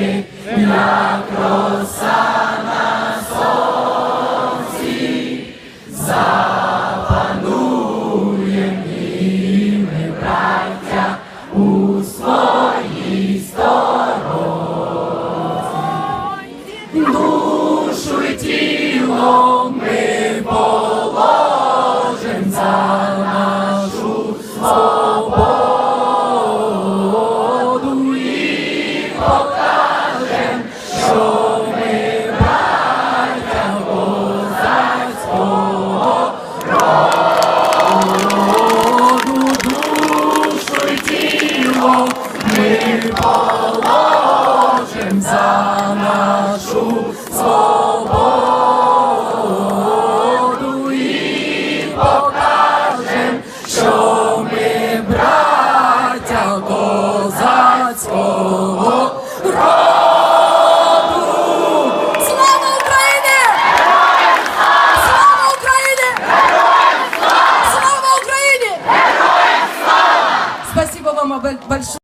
ти як роса на сонці, запануєм і ми, браття, у своїй сторонці, душу і тіло. вам большое.